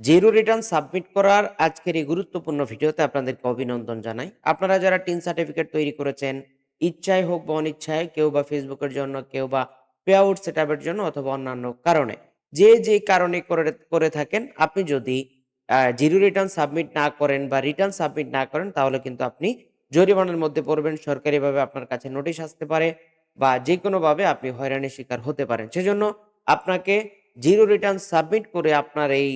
Zero return submit করার আজকের এই গুরুত্বপূর্ণ ভিডিওতে আপনাদেরকে অভিনন্দন জানাই। আপনারা যারা টিন সার্টিফিকেট তৈরি করেছেন, ইচ্ছায় হোক বা অনিচ্ছায়, কেউ বা ফেসবুকের জন্য, কেউ বা পে আউট সেট জন্য অথবা অন্যান্য কারণে, যে যে কারণে করে করে থাকেন, আপনি যদি জিরো রিটার্ন সাবমিট না করেন বা রিটার্ন সাবমিট না করেন, তাহলে কিন্তু আপনি জরিমানার মধ্যে পড়বেন। সরকারিভাবে আপনার কাছে নোটিশ আসতে পারে বা যে কোনোভাবে আপনি হয়রানির শিকার হতে পারেন। সেজন্য আপনাকে জিরো রিটার্ন সাবমিট করে আপনার এই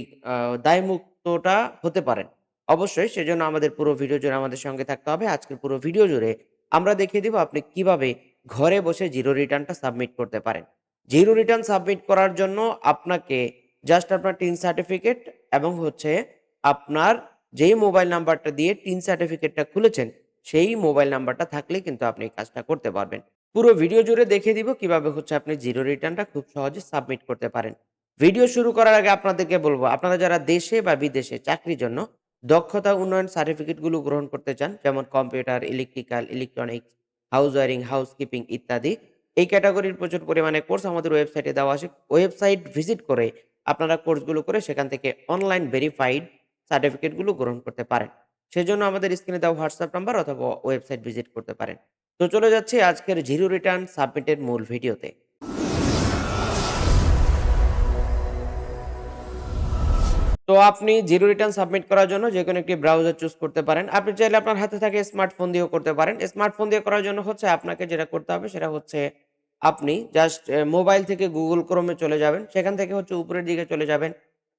দায়মুক্তটা হতে পারেন। অবশ্যই সেজন্য আমাদের পুরো ভিডিও জুড়ে আমাদের সঙ্গে থাকতে হবে। আজকের পুরো ভিডিও জুড়ে আমরা দেখিয়ে দিব আপনি কীভাবে ঘরে বসে জিরো রিটার্নটা সাবমিট করতে পারেন। জিরো রিটার্ন সাবমিট করার জন্য আপনাকে জাস্ট আপনার টিন সার্টিফিকেট এবং হচ্ছে আপনার যেই মোবাইল নাম্বারটা দিয়ে টিন সার্টিফিকেটটা খুলেছেন, সেই মোবাইল নাম্বারটা থাকলেই কিন্তু আপনি কাজটা করতে পারবেন। পুরো ভিডিও জুড়ে দেখিয়ে দিব কীভাবে হচ্ছে আপনি জিরো রিটার্নটা খুব সহজে সাবমিট করতে পারেন। ভিডিও শুরু করার আগে আপনাদেরকে বলব, আপনারা যারা দেশে বা বিদেশে চাকরির জন্য দক্ষতা উন্নয়ন সার্টিফিকেটগুলো গ্রহণ করতে চান, যেমন computer, electrical, electronics, house wiring, housekeeping ইত্যাদি। এই ক্যাটাগরির প্রচুর পরিমাণে কোর্স আমাদের ওয়েবসাইটে দেওয়া আছে। ওয়েবসাইট ভিজিট করে আপনারা কোর্সগুলো করে সেখান থেকে অনলাইন ভেরিফাইড সার্টিফিকেটগুলো গ্রহণ করতে পারেন। সেজন্য আমাদের স্ক্রিনে দেওয়া হোয়াটসঅ্যাপ নাম্বার অথবা ওয়েবসাইট ভিজিট করতে পারেন। তো চলে যাচ্ছি আজকের জিরো রিটার্ন সাবমিটের মূল ভিডিওতে। তো আপনি জিরো রিটার্ন সাবমিট করার জন্য যে কোনো একটি ব্রাউজার চুজ করতে পারেন। আপনি চাইলে আপনার হাতে থাকে স্মার্টফোন দিয়েও করতে পারেন। স্মার্টফোন দিয়ে করার জন্য হচ্ছে আপনাকে যেটা করতে হবে সেটা হচ্ছে আপনি জাস্ট মোবাইল থেকে গুগল এ চলে যাবেন। সেখান থেকে হচ্ছে উপরের দিকে চলে যাবেন।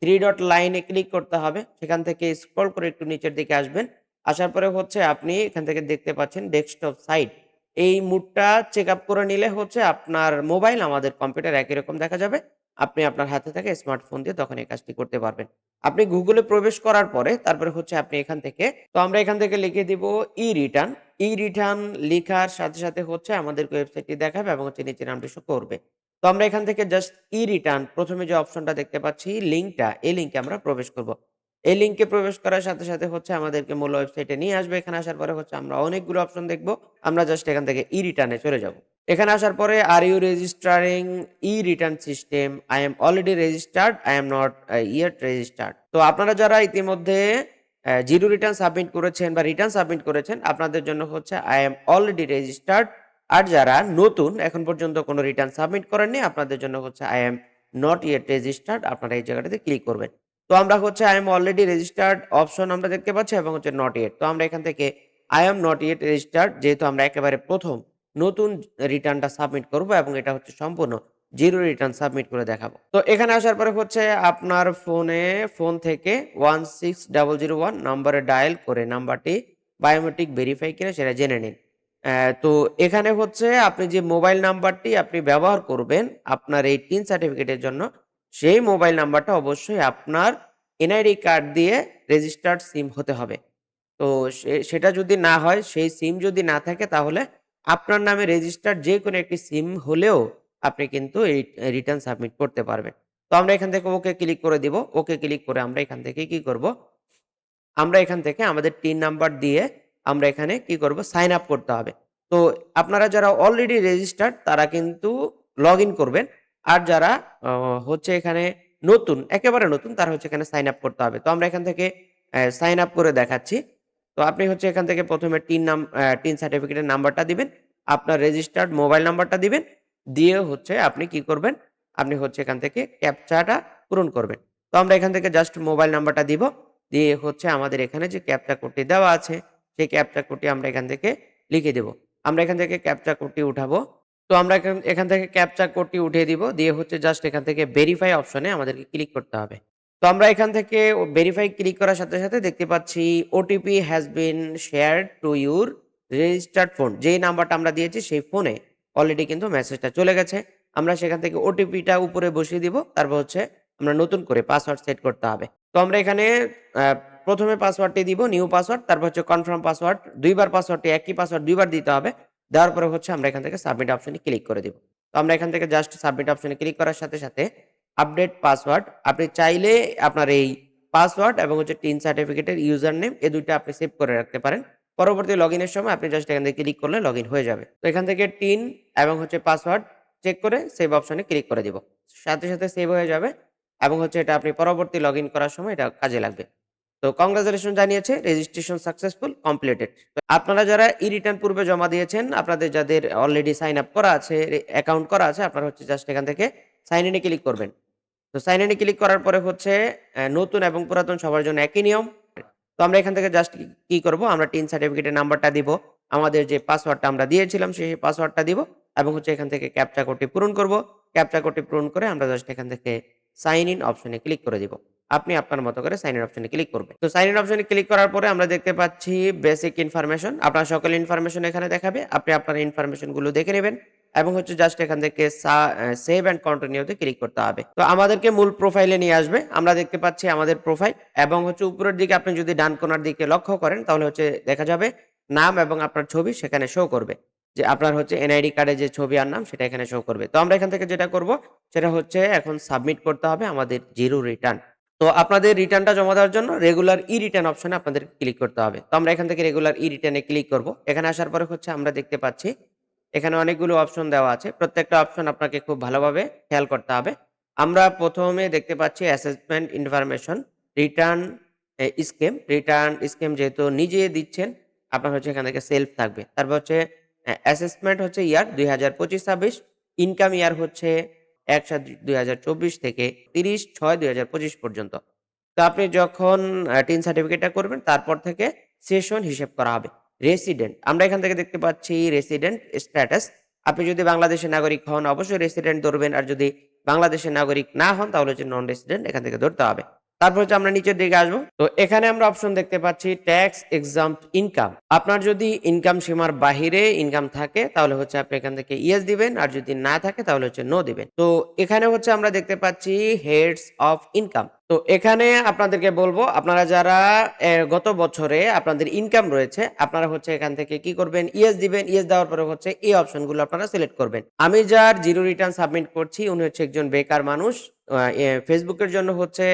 থ্রি ডট লাইনে ক্লিক করতে হবে। সেখান থেকে স্ক্রল করে একটু নিচের দিকে আসবেন। আসার পরে হচ্ছে আপনি এখান থেকে দেখতে পাচ্ছেন ডেস্কটপ সাইট। এই মুডটা চেক আপ করে নিলে হচ্ছে আপনার মোবাইল আমাদের কম্পিউটার একই রকম দেখা যাবে। আপনি আপনার হাতে থাকা স্মার্টফোন দিয়ে তখন এই কাজটি করতে পারবেন। আপনি গুগলে প্রবেশ করার পরে তারপরে হচ্ছে আপনি এখান থেকে তো আমরা এখান থেকে লিখে দিব ই-রিটার্ন। ই-রিটার্ন লেখার সাথে, সাথে হচ্ছে আমাদেরকে ওয়েবসাইটটি দেখাবে এবং হচ্ছে নিচে নামটি শো করবে। তো আমরা এখান থেকে জাস্ট ই-রিটার্ন প্রথমে যে অপশনটা দেখতে পাচ্ছি লিঙ্কটা, এই লিঙ্কে আমরা প্রবেশ করব। এই লিঙ্কে প্রবেশ করার সাথে, সাথে হচ্ছে আমাদেরকে মূল ওয়েবসাইটে নিয়ে আসবে। এখানে আসার পরে হচ্ছে আমরা অনেকগুলো অপশন দেখব। আমরা জাস্ট এখান থেকে ই রিটার্নে চলে যাব। এখানে আসার পরে are you registering e return system? I am already registered, I am not a yet registered. তো আপনারা যারা ইতিমধ্যে জিরো রিটার্ন সাবমিট করেছেন বা রিটার্ন সাবমিট করেছেন, আপনাদের জন্য হচ্ছে আই এম অলরেডি রেজিস্টার্ড। আর যারা নতুন এখন পর্যন্ত কোনো রিটার্ন সাবমিট করেননি, আপনাদের জন্য হচ্ছে I am not yet registered. আপনারা এই জায়গাটাতে ক্লিক করবেন। তো আমরা হচ্ছে I am already registered option আমরা দেখতে পাচ্ছি এবং হচ্ছে নট ইয়েট। তো আমরা এখান থেকে I am not yet registered যেহেতু আমরা একেবারে প্রথম নতুন রিটার্নটা সাবমিট করব এবং এটা হচ্ছে সম্পূর্ণ জিরো রিটার্ন সাবমিট করে দেখাবো। তো এখানে আসার পরে হচ্ছে আপনার ফোনে ফোন থেকে 16001 নম্বরে ডায়াল করে নাম্বারটি বায়োমেট্রিক ভেরিফাই কিনা সেটা জেনে নিন। তো এখানে হচ্ছে আপনি যে মোবাইল নাম্বারটি আপনি ব্যবহার করবেন আপনার এই টিন সার্টিফিকেটের জন্য, সেই মোবাইল নাম্বারটা অবশ্যই আপনার এনআইডি কার্ড দিয়ে রেজিস্টার্ড সিম হতে হবে। তো সেটা যদি না হয়, সেই সিম যদি না থাকে তাহলে আপনার নামে রেজিস্টার্ড যে কোনো একটি সিম হলেও আপনি কিন্তু এই রিটার্ন সাবমিট করতে পারবেন। তো আমরা এখান থেকে ওকে ক্লিক করে দিব। ওকে ক্লিক করে আমরা এখান থেকে কি করব? আমরা এখান থেকে আমাদের টিন নাম্বার দিয়ে আমরা এখানে কি করব? সাইন আপ করতে হবে। তো আপনারা যারা অলরেডি রেজিস্টার্ড তারা কিন্তু লগইন করবেন। আর যারা হচ্ছে এখানে নতুন, একেবারে নতুন তারা হচ্ছে এখানে সাইন আপ করতে হবে। তো আমরা এখান থেকে সাইন আপ করে দেখাচ্ছি। তো আপনি হচ্ছে এখান থেকে প্রথমে টিন নাম টিন সার্টিফিকেটের নাম্বারটা দিবেন। আপনার রেজিস্টার্ড মোবাইল নাম্বারটা দিবেন। দিয়ে হচ্ছে আপনি কি করবেন? আপনি হচ্ছে এখান থেকে ক্যাপচাটা পূরণ করবেন। তো আমরা এখান থেকে জাস্ট মোবাইল নাম্বারটা দিব। দিয়ে হচ্ছে আমাদের এখানে যে ক্যাপচা কোডটি দেওয়া আছে, সেই ক্যাপচা কোডটি আমরা এখান থেকে লিখে দেব। আমরা এখান থেকে ক্যাপচা কোডটি উঠাবো। তো আমরা এখান থেকে ক্যাপচা কোডটি উঠিয়ে দিব। দিয়ে হচ্ছে জাস্ট এখান থেকে ভেরিফাই অপশনে আমাদেরকে ক্লিক করতে হবে। তো আমরা এখান থেকে ভেরিফাই ক্লিক করার সাথে, সাথে দেখতে পাচ্ছি OTP has been share to your registered phone. যেই নাম্বারটা আমরা দিয়েছি সেই ফোনে অলরেডি কিন্তু মেসেজটা চলে গেছে। আমরা সেখান থেকে ওটিপিটা উপরে বসিয়ে দিব। তারপর হচ্ছে আমরা নতুন করে পাসওয়ার্ড সেট করতে হবে। তো আমরা এখানে প্রথমে পাসওয়ার্ডটি দিব নিউ পাসওয়ার্ড, তারপর হচ্ছে কনফার্ম পাসওয়ার্ড। দুইবার পাসওয়ার্ডটি একই পাসওয়ার্ড দুইবার দিতে হবে। দেওয়ার পরে হচ্ছে আমরা এখান থেকে সাবমিট অপশনে ক্লিক করে দিব। তো আমরা এখান থেকে জাস্ট সাবমিট অপশনে ক্লিক করার সাথে, সাথে আপডেট পাসওয়ার্ড আপনি চাইলে আপনার এই পাসওয়ার্ড এবং হচ্ছে টিন সার্টিফিকেটের ইউজার নেম এই ২ টা আপনি সেভ করে রাখতে পারেন। পরবর্তী লগইনের সময় আপনি জাস্ট এখান থেকে ক্লিক করলে লগইন হয়ে যাবে। তো এখান থেকে টিন এবং হচ্ছে পাসওয়ার্ড চেক করে সেভ অপশনে ক্লিক করে দিব। সাথে, সাথে সেভ হয়ে যাবে। এবং হচ্ছে এটা আপনি পরবর্তী লগইন করার সময় এটা কাজে লাগবে। তো কংগ্রাচুলেশন জানিয়েছে রেজিস্ট্রেশন সাকসেসফুল কমপ্লিটেড। আপনারা যারা ই-রিটার্ন পূর্বে জমা দিয়েছেন, আপনাদের যাদের অলরেডি সাইন আপ করা আছে, অ্যাকাউন্ট করা আছে, আপনারা হচ্ছে জাস্ট এখান থেকে সাইন ইন ক্লিক করবেন। তো সাইন ইন ক্লিক করার পরে হচ্ছে নতুন এবং পুরাতন সবার জন্য একই নিয়ম। তো আমরা এখান থেকে জাস্ট কি করব? আমরা টিন সার্টিফিকেটের নাম্বারটা দিব। আমাদের যে পাসওয়ার্ডটা আমরা দিয়েছিলাম সেই পাসওয়ার্ডটা দিব এবং হচ্ছে এখান থেকে ক্যাপচা কোডটি পূরণ করব। ক্যাপচা কোডটি পূরণ করে আমরা জাস্ট এখান থেকে সাইন ইন অপশনে ক্লিক করে দিব। আপনি আপনার মতো করে সাইন ইন অপশনে ক্লিক করবেন। তো সাইন ইন অপশনে ক্লিক করার পরে আমরা দেখতে পাচ্ছি বেসিক ইনফরমেশন। আপনার সকল ইনফরমেশন এখানে দেখাবে। আপনি আপনার ইনফরমেশনগুলো দেখে নেবেন এবং হচ্ছে জাস্ট এখান থেকে সেভ অ্যান্ড কন্টিনিউতে ক্লিক করতে হবে। তো আমাদেরকে মূল প্রোফাইলে নিয়ে আসবে। আমরা দেখতে পাচ্ছি আমাদের প্রোফাইল এবং হচ্ছে উপরের দিকে আপনি যদি ডান কোণার দিকে লক্ষ্য করেন, তাহলে হচ্ছে দেখা যাবে নাম এবং আপনার ছবি সেখানে শো করবে। যে আপনার হচ্ছে এনআইডি কার্ডে যে ছবি আর নাম সেটা এখানে শো করবে। তো আমরা এখান থেকে যেটা করব, সেটা হচ্ছে এখন সাবমিট করতে হবে আমাদের জিরো রিটার্ন। তো আপনাদের রিটার্নটা জমা দেওয়ার জন্য রেগুলার ই-রিটার্ন অপশনে আপনাদের ক্লিক করতে হবে। তো আমরা এখান থেকে রেগুলার ই রিটার্নে ক্লিক করব। এখানে আসার পরে হচ্ছে আমরা দেখতে পাচ্ছি এখানে অনেকগুলো অপশন দেওয়া আছে। প্রত্যেকটা অপশন আপনাকে খুব ভালোভাবে খেয়াল করতে হবে। আমরা প্রথমে দেখতে পাচ্ছি assessment information, return scheme, return scheme যেহেতু নিজে দিচ্ছেন, আপনার হচ্ছে এখান থেকে সেলফ থাকবে। তারপর হচ্ছে অ্যাসেসমেন্ট হচ্ছে ইয়ার ২০২৫-২৬, ইনকাম ইয়ার হচ্ছে ১-৭-২০২৪ থেকে তিরিশ ছয় দুই পর্যন্ত। তো আপনি যখন টিন সার্টিফিকেটটা করবেন, তারপর থেকে সেশন হিসেব করা হবে। রেসিডেন্ট, আমরা এখান থেকে দেখতে পাচ্ছি রেসিডেন্ট স্ট্যাটাস। আপনি যদি বাংলাদেশের নাগরিক হন, অবশ্যই রেসিডেন্ট ধরবেন। আর যদি বাংলাদেশের নাগরিক না হন, তাহলে হচ্ছে নন রেসিডেন্ট এখান থেকে ধরতে হবে। তারপর হচ্ছে আমরা নিচের দিকে আসব। তো এখানে আমরা অপশন দেখতে পাচ্ছি ট্যাক্স এক্সাম্পট ইনকাম। আপনার যদি ইনকাম সীমার বাহিরে ইনকাম থাকে, তাহলে হচ্ছে আপনি এখান থেকে ইয়েস দিবেন। আর যদি না থাকে, তাহলে হচ্ছে নো দিবেন। তো এখানে হচ্ছে আমরা দেখতে পাচ্ছি হেডস অফ ইনকাম। তো এখানে আপনাদেরকে বলব, আপনারা যারা গত বছরে আপনাদের ইনকাম রয়েছে, আপনারা হচ্ছে এখান থেকে কি করবেন ইয়েস দিবেন। ইয়েস দেওয়ার পরে হচ্ছে এই অপশনগুলো আপনারা সিলেক্ট করবেন। আমি যার জিরো রিটার্ন সাবমিট করছি, উনি হচ্ছে একজন বেকার মানুষ। ফেসবুকের জন্য হচ্ছে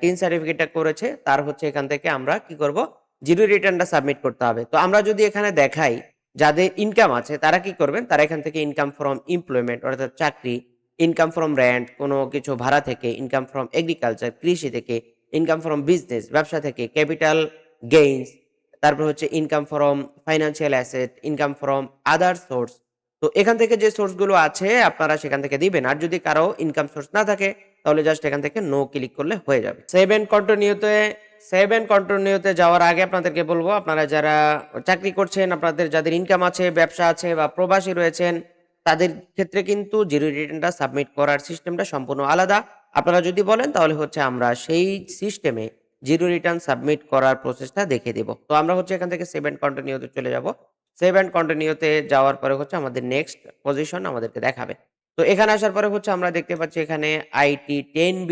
টিন সার্টিফিকেটটা করেছে। তার হচ্ছে এখান থেকে আমরা কি করব জিরো রিটার্নটা সাবমিট করতে হবে। তো আমরা যদি এখানে দেখাই যাদের ইনকাম আছে তারা কি করবেন? তারা এখান থেকে ইনকাম ফ্রম এমপ্লয়মেন্ট অর্থাৎ চাকরি, ইনকাম ফ্রম রেন্ট কোনো কিছু ভাড়া থেকে, ইনকাম ফ্রম এগ্রিকালচার কৃষি থেকে, ইনকাম ফ্রম বিজনেস ব্যবসা থেকে, ক্যাপিটাল গেইনস তারপর হচ্ছে income from financial asset, income from other source. তো এখান থেকে যে সোর্সগুলো আছে আপনারা সেখান থেকে দিবেন। আর যদি কারও ইনকাম সোর্স না থাকে তাহলে জাস্ট এখান থেকে নো ক্লিক করলে হয়ে যাবে। সেভ অ্যান্ড কন্টিনিউ তে সেভ অ্যান্ড কন্টিনিউ তে যাওয়ার আগে আপনাদেরকে বলব আপনারা যারা চাকরি করছেন, আপনাদের যাদের ইনকাম আছে, ব্যবসা আছে বা প্রবাসী রয়েছেন তাদের ক্ষেত্রে কিন্তু জিরো রিটার্নটা সাবমিট করার সিস্টেমটা সম্পূর্ণ আলাদা। আপনারা যদি বলেন তাহলে হচ্ছে আমরা সেই সিস্টেমে জিরো রিটার্ন সাবমিট করার প্রসেসটা দেখিয়ে দিব। তো আমরা হচ্ছে এখান থেকে সেভ অ্যান্ড কন্টিনিউ তে চলে যাব। সেভ অ্যান্ড কন্টিনিউ তে যাওয়ার পরে হচ্ছে আমাদের নেক্সট পজিশন আমাদেরকে দেখাবে। তো এখানে আসার পরে হচ্ছে আমরা দেখতে পাচ্ছি এখানে আইটি 10B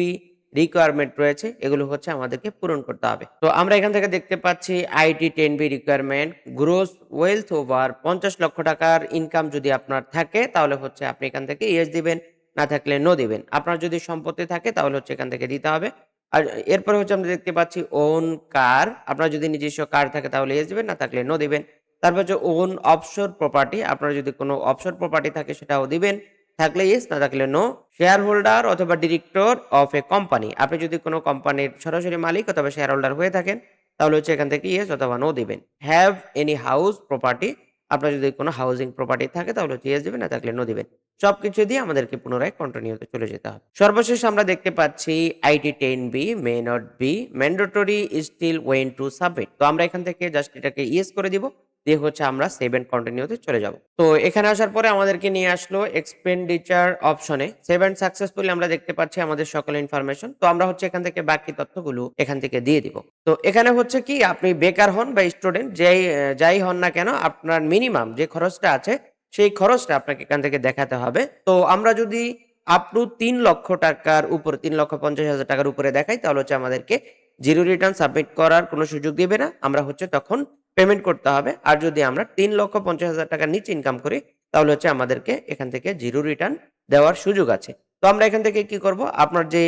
রিকোয়ারমেন্ট রয়েছে। এগুলো হচ্ছে আমাদেরকে পূরণ করতে হবে। তো আমরা এখান থেকে দেখতে পাচ্ছি IT 10B requirement gross wealth over ৫০ lakh টাকার ইনকাম যদি আপনার থাকে তাহলে হচ্ছে আপনি এখান থেকে ইয়েস দিবেন, না থাকলে নো দিবেন। আপনার যদি সম্পত্তি থাকে তাহলে হচ্ছে এখান থেকে দিতে হবে। আর এরপরে হচ্ছে আমরা দেখতে পাচ্ছি ওন কার আপনার যদি নিজস্ব কার থাকে তাহলে ইয়েস দিবেন, না থাকলে নো দিবেন। তারপর হচ্ছে ওন অফশোর প্রপার্টি আপনার যদি কোনো অফশোর প্রপার্টি থাকে সেটাও দিবেন। থাকলে ইস না থাকলে নো। শেয়ার হোল্ডার অথবা ডিরেক্টর অফ এ কোম্পানি আপনি যদি কোনো কোম্পানির সরাসরি মালিক অথবা শেয়ার হোল্ডার হয়ে থাকেন তাহলে হচ্ছে এখান থেকে ইয়েস অথবা নো দিবেন। হ্যাভ এনি হাউস প্রপার্টি আপনার যদি কোনো হাউজিং প্রপার্টি থাকে তাহলে হচ্ছে ইয়েস দিবেন, না থাকলে নো দিবেন। সবকিছু দিয়ে আমাদেরকে পুনরায় কন্টিনিউ তে চলে যেতে হবে। সর্বশেষ আমরা দেখতে পাচ্ছি IT 10B may not be mandatory still want to submit. তো আমরা এখান থেকে জাস্ট এটাকে ইয়েস করে দিব। দিয়ে হচ্ছে আমরা সেভ অ্যান্ড কন্টিনিউ তে চলে যাব। তো এখানে আসার পরে আমাদেরকে নিয়ে আসলো এক্সপেন্ডিচার অপশনে। সেভ অ্যান্ড সাকসেসফুলি আমরা দেখতে পাচ্ছি আমাদের সকল ইনফরমেশন। তো আমরা হচ্ছে এখান থেকে বাকি তথ্যগুলো এখান থেকে দিয়ে দিব। তো এখানে হচ্ছে কি, আপনি বেকার হন বা স্টুডেন্ট যেই, যাই হন না কেন, আপনার মিনিমাম যে খরচটা আছে সেই খরচটা আপনাকে এখান থেকে দেখাতে হবে। তো আমরা যদি আপ টু তিন লক্ষ টাকার উপরে ৩,৫০,০০০ টাকার উপরে দেখাই তাহলে হচ্ছে আমাদেরকে জিরো রিটার্ন সাবমিট করার কোনো সুযোগ দেবে না। আমরা হচ্ছে তখন পেমেন্ট করতে হবে। আর যদি আমরা ৩,৫০,০০০ টাকার নিচে ইনকাম করি তাহলে হচ্ছে আমাদেরকে এখান থেকে জিরো রিটার্ন দেওয়ার সুযোগ আছে। তো আমরা এখান থেকে কি করব আপনার যে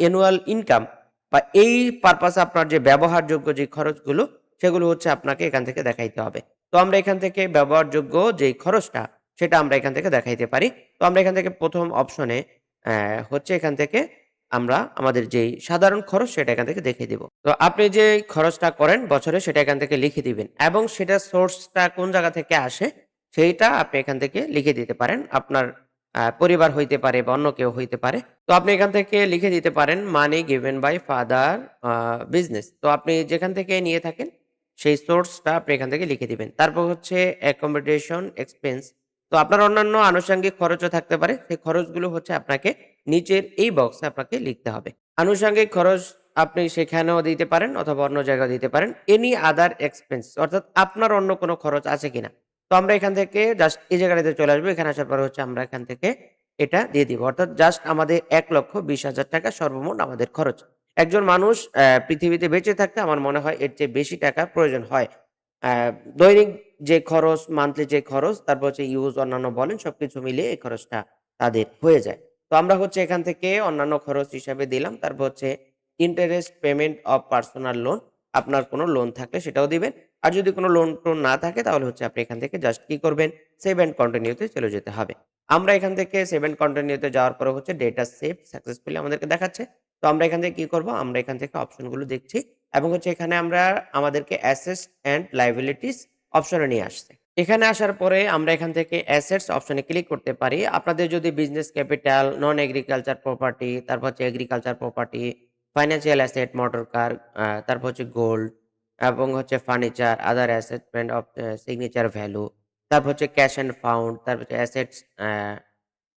অ্যানুয়াল ইনকাম বা এই পারপাস আপনার যে ব্যবহারযোগ্য যে খরচগুলো সেগুলো হচ্ছে আপনাকে এখান থেকে দেখাইতে হবে। তো আমরা এখান থেকে ব্যবহারযোগ্য যেই খরচটা, সেটা আমরা এখান থেকে দেখাইতে পারি। তো আমরা এখান থেকে প্রথম অপশনে হচ্ছে এখান থেকে আমরা আমাদের যেই সাধারণ খরচ, সেটা এখান থেকে দেখিয়ে দিব। তো আপনি যে খরচটা করেন বছরে, সেটা এখান থেকে লিখে দিবেন এবং সেটা সোর্সটা কোন জায়গা থেকে আসে, সেইটা আপনি এখান থেকে লিখে দিতে পারেন। আপনার পরিবার হইতে পারে বা অন্য কেউ হইতে পারে। তো আপনি এখান থেকে লিখে দিতে পারেন money given by father business. তো আপনি যেখান থেকে নিয়ে থাকেন সেই সোর্সটা আপনি এখান থেকে লিখে দিবেন। তারপর হচ্ছে অ্যাকোমোডেশন এক্সপেন্স। তো আপনার অন্যান্য আনুষঙ্গিক খরচও থাকতে পারে। সেই খরচগুলো হচ্ছে আপনাকে নিচের এই বক্সে আপনাকে লিখতে হবে। আনুষঙ্গিক খরচ আপনি সেখানেও দিতে পারেন অথবা অন্য জায়গায় দিতে পারেন। এনি আদার এক্সপেন্স অর্থাৎ আপনার অন্য কোনো খরচ আছে কিনা। তো আমরা এখান থেকে জাস্ট এই জায়গাটাতে চলে আসব। এখানে আসার পরে হচ্ছে আমরা এখান থেকে এটা দিয়ে দিব। অর্থাৎ জাস্ট আমাদের ৳১,২০,০০০ সর্বমোট আমাদের খরচ। একজন মানুষ পৃথিবীতে বেঁচে থাকতে আমার মনে হয় এর চেয়ে বেশি টাকা প্রয়োজন হয়। দৈনিক যে খরচ, মান্থলি যে খরচ, তারপর হচ্ছে ইউজ অন্যান্য বলেন সবকিছু মিলিয়ে এই খরচটা তাদের হয়ে যায়। তো আমরা হচ্ছে এখান থেকে অন্যান্য খরচ হিসাবে দিলাম। তারপর হচ্ছে interest payment of personal loan. আপনার কোনো লোন থাকলে সেটাও দিবেন। আর যদি কোনো লোন-টোন না থাকে তাহলে হচ্ছে আপনি এখান থেকে জাস্ট কি করবেন? সেভ অ্যান্ড কন্টিনিউ তে চলে যেতে হবে। আমরা এখান থেকে সেভ অ্যান্ড কন্টিনিউ তে যাওয়ার পরে হচ্ছে ডেটা সেভ সাকসেসফুলি আমাদেরকে দেখাচ্ছে। তো আমরা এখান থেকে কি করব? আমরা এখান থেকে অপশনগুলো দেখছি এবং হচ্ছে এখানে আমরা আমাদেরকে অ্যাসেটস অ্যান্ড লায়াবিলিটিস অপশনে নিয়ে আসছে। এখানে আসার পরে আমরা এখান থেকে অ্যাসেটস অপশনে ক্লিক করতে পারি। আপনাদের যদি business capital, non agriculture property, তারপর হচ্ছে agriculture property, financial asset, motor car, তারপর হচ্ছে গোল্ড এবং হচ্ছে furniture, other assessment of signature value, তারপর হচ্ছে ক্যাশ অ্যান্ড ফাউন্ড, তারপর হচ্ছে অ্যাসেটস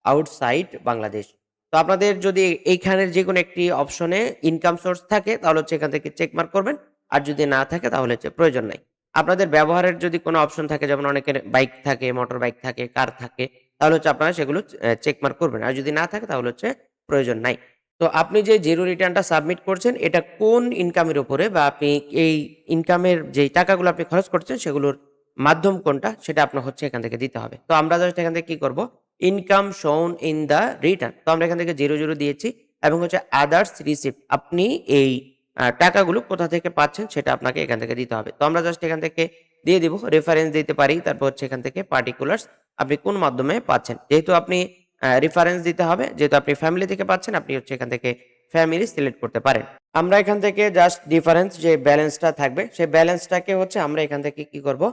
আউটসাইড বাংলাদেশ। তো আপনাদের যদি এইখানের যেকোনো একটি অপশনে ইনকাম সোর্স থাকে তাহলে হচ্ছে এখান থেকে চেক মার্ক করবেন। আর যদি না থাকে তাহলে হচ্ছে প্রয়োজন নাই। আপনাদের ব্যবহারের যদি কোনো অপশন থাকে যেমন অনেকের বাইক থাকে, মোটর বাইক থাকে, কার থাকে তাহলে হচ্ছে আপনারা সেগুলো চেক মার্ক করবেন। আর যদি না থাকে তাহলে হচ্ছে প্রয়োজন নাই। তো আপনি যে জিরো রিটার্নটা সাবমিট করছেন এটা কোন ইনকামের উপরে বা আপনি এই ইনকামের যেই টাকাগুলো আপনি খরচ করছেন সেগুলোর মাধ্যম কোনটা সেটা আপনার হচ্ছে এখান থেকে দিতে হবে। তো আমরা জাস্ট এখান থেকে কি করব? ইনকাম শোন ইন দ্য রিটার্ন। তো আমরা এখান থেকে 00 দিয়েছি এবং হচ্ছে আদার্স রিসিপ্ট আপনি এই টাকাগুলো কোথা থেকে পাচ্ছেন সেটা আপনাকে এখান থেকে দিতে হবে। তো আমরা জাস্ট এখান থেকে দিয়ে দিব। রেফারেন্স দিতে পারি। তারপর হচ্ছে এখান থেকে পার্টিকুলারস আপনি কোন মাধ্যমে পাচ্ছেন। যেহেতু আপনি রেফারেন্স দিতে হবে। যেহেতু আপনি ফ্যামিলি থেকে পাচ্ছেন, আপনি হচ্ছে এখান থেকে ফ্যামিলি সিলেক্ট করতে পারেন। আমরা এখান থেকে জাস্ট ডিফারেন্স যে ব্যালেন্সটা থাকবে, সেই ব্যালেন্সটাকে হচ্ছে আমরা এখান থেকে কি করব?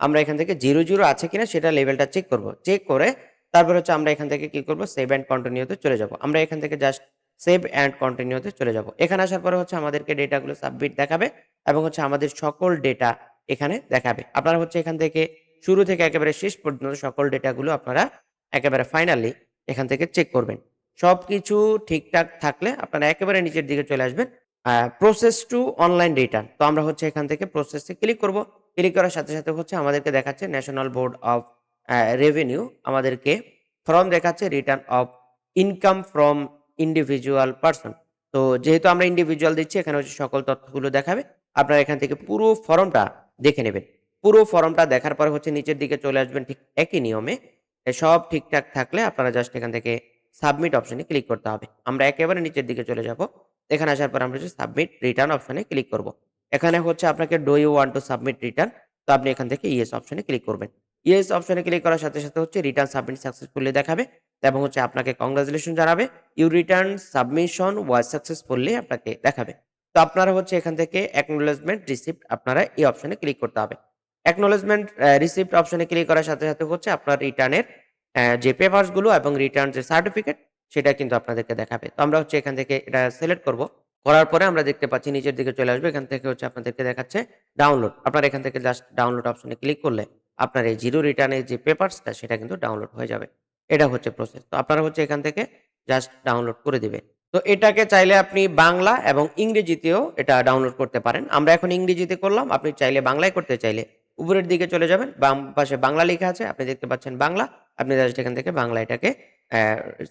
আমরা এখান থেকে 00 আছে কিনা সেটা লেভেলটা চেক করব। চেক করে তারপর হচ্ছে আমরা এখান থেকে কি করব? সেভ অ্যান্ড কন্টিনিউ তে চলে যাব। আমরা এখান থেকে জাস্ট সেভ অ্যান্ড কন্টিনিউ তে চলে যাব। এখানে আসার পরে হচ্ছে আমাদেরকে ডেটাগুলো সাবমিট দেখাবে এবং হচ্ছে আমাদের সকল ডেটা এখানে দেখাবে। আপনারা হচ্ছে এখান থেকে শুরু থেকে একেবারে শেষ পর্যন্ত সকল ডেটাগুলো আপনারা একেবারে ফাইনালি এখান থেকে চেক করবেন। সবকিছু ঠিকঠাক থাকলে আপনারা একেবারে নিচের দিকে চলে আসবেন। Process to online return. তো আমরা হচ্ছে এখান থেকে প্রসেস ক্লিক করব। ক্লিক করার সাথে, সাথে হচ্ছে আমাদেরকে দেখাচ্ছে ন্যাশনাল বোর্ড অফ রেভিনিউ আমাদেরকে ফর্ম দেখাচ্ছে return of income from individual person তো যেহেতু আমরা ইন্ডিভিজুয়াল দিচ্ছি, এখানে হচ্ছে সকল তথ্যগুলো দেখাবে। আপনারা এখান থেকে পুরো ফর্মটা দেখে নেবেন। পুরো ফর্মটা দেখার পরে হচ্ছে নিচের দিকে চলে আসবেন ঠিক একই নিয়মে। সব ঠিকঠাক থাকলে আপনারা জাস্ট এখান থেকে সাবমিট অপশনে ক্লিক করতে হবে। আমরা একেবারে নিচের দিকে চলে যাব। এখানে আসার পর আমরা হচ্ছে সাবমিট রিটার্ন অপশনে ক্লিক করব। এখানে হচ্ছে আপনাকে do you want to submit return? তো আপনি এখান থেকে ইয়েস অপশনে ক্লিক করবেন। ইয়েস অপশনে ক্লিক করার সাথে, সাথে হচ্ছে রিটার্ন সাবমিট সাকসেসফুলি দেখাবে এবং হচ্ছে আপনাকে কংগ্রাচুলেশন জানাবে। You return submission was successfully আপনাকে দেখাবে। তো আপনারা হচ্ছে এখান থেকে অ্যাকনোলেজমেন্ট রিসিপ্ট আপনারা এই অপশনে ক্লিক করতে হবে। অ্যাকনোলেজমেন্ট রিসিপ্ট অপশনে ক্লিক করার সাথে, সাথে হচ্ছে আপনার রিটার্নের যে পেপারসগুলো এবং রিটার্ন যে সার্টিফিকেট সেটা কিন্তু আপনাদেরকে দেখাবে। তো আমরা হচ্ছে এখান থেকে এটা সিলেক্ট করব। করার পরে আমরা দেখতে পাচ্ছি নিচের দিকে চলে আসবে। এখান থেকে হচ্ছে আপনাদেরকে দেখাচ্ছে ডাউনলোড। আপনারা এখান থেকে জাস্ট ডাউনলোড অপশনে ক্লিক করলে আপনার এই জিরো রিটার্নের যে পেপারসটা, সেটা কিন্তু ডাউনলোড হয়ে যাবে। এটা হচ্ছে প্রসেস। তো আপনারা হচ্ছে এখান থেকে জাস্ট ডাউনলোড করে দিবেন। তো এটাকে চাইলে আপনি বাংলা এবং ইংরেজিতেও এটা ডাউনলোড করতে পারেন। আমরা এখন ইংরেজিতে করলাম। আপনি চাইলে বাংলায় করতে চাইলে উপরের দিকে চলে যাবেন। বাম পাশে বাংলা লেখা আছে। আপনি দেখতে পাচ্ছেন বাংলা। আপনি জাস্ট এখান থেকে বাংলা এটাকে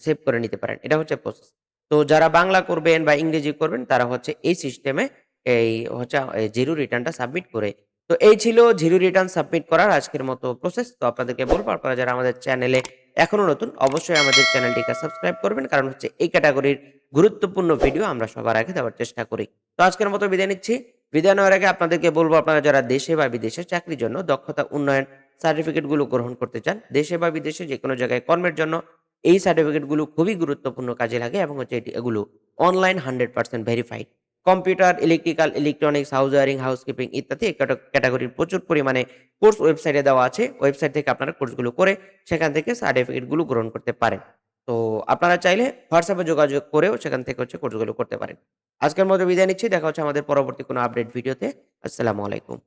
সেভ করে নিতে পারেন। এটা হচ্ছে প্রসেস। তো যারা বাংলা করবেন বা ইংরেজি করবেন, তারা হচ্ছে এই সিস্টেমে এই হচ্ছে জিরো রিটার্নটা সাবমিট করে তো এই ছিল জিরো রিটার্ন সাবমিট করার আজকের মতো প্রসেস। তো আপনাদেরকে বলব আপনারা যারা আমাদের চ্যানেলে এখনও নতুন অবশ্যই আমাদের চ্যানেলটিকে সাবস্ক্রাইব করবেন। কারণ হচ্ছে এই ক্যাটাগরির গুরুত্বপূর্ণ ভিডিও আমরা সবার আগে দেওয়ার চেষ্টা করি। তো আজকের মতো বিদায় নিচ্ছি। বিদায় নেওয়ার আগে আপনাদেরকে বলব আপনারা যারা দেশে বা বিদেশে চাকরির জন্য দক্ষতা উন্নয়ন সার্টিফিকেটগুলো গ্রহণ করতে চান, দেশে বা বিদেশে যে কোনো জায়গায় কর্মের জন্য এই সার্টিফিকেটগুলো খুবই গুরুত্বপূর্ণ কাজে লাগে এবং হচ্ছে এগুলো online 100% verified. Computer, electrical, electronics, house wiring housekeeping ইত্যাদি ক্যাটাগরির ক্যাটা প্রচুর পরিমাণে কোর্স ওয়েবসাইটে দেওয়া আছে। ওয়েবসাইট থেকে আপনারা কোর্সগুলো করে সেখান থেকে সার্টিফিকেটগুলো গ্রহণ করতে পারেন। তো আপনারা চাইলে হোয়াটসঅ্যাপে যোগাযোগ করেও সেখান থেকে হচ্ছে কোর্সগুলো করতে পারেন। আজকের মতো বিদায় নিচ্ছি। দেখা হচ্ছে আমাদের পরবর্তী কোনো আপডেট ভিডিওতে। আসসালামু আলাইকুম।